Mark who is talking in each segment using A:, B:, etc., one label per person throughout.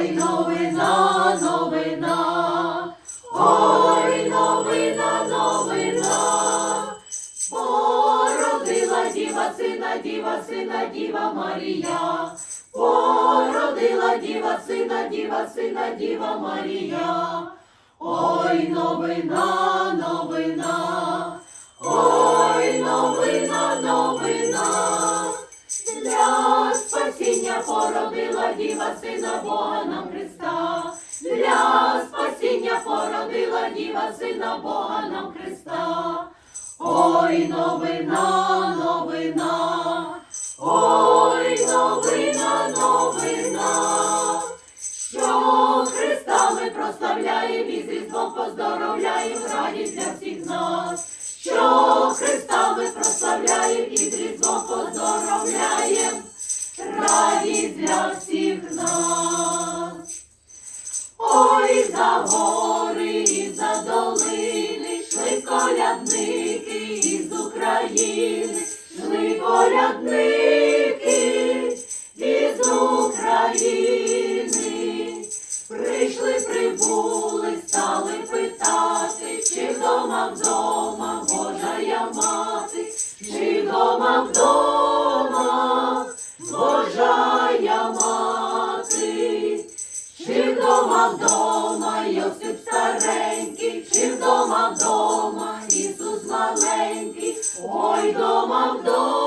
A: Ой, новина, новина, ой, новина, новина, породила діва сина, діва сина, діва Марія, породила діва сина, діва сина, діва Марія. Ой, новина, новина, ой, новина, новина, для спасіння породила діва сина Бога діва сина Бога нам Христа. Ой, новина, новина, ой, новина, новина, що Христа ми прославляємо і з Різдвом поздоровляємо радість для всіх нас. Що Христа ми прославляємо і з Різдвом йшли із України. Прийшли, прибули, стали питати, чи вдома вдома Божая мати, чи вдома вдома Божая мати. Чи вдома вдома Йосип старенький, чи вдома вдома Ісус маленький, ой дома вдома,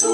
A: ти,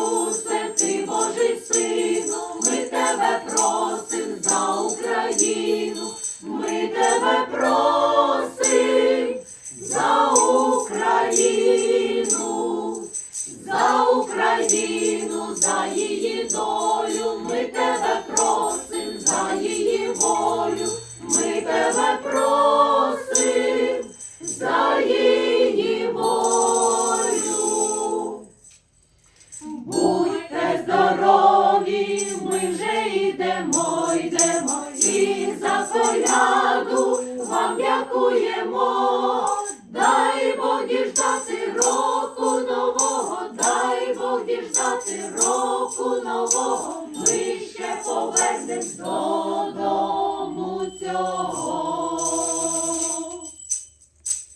A: Будьте здорові, ми вже йдемо, йдемо, і за коляду вам дякуємо. Дай Бог діждати року нового, дай Бог діждати року нового, ми ще повернемось додому.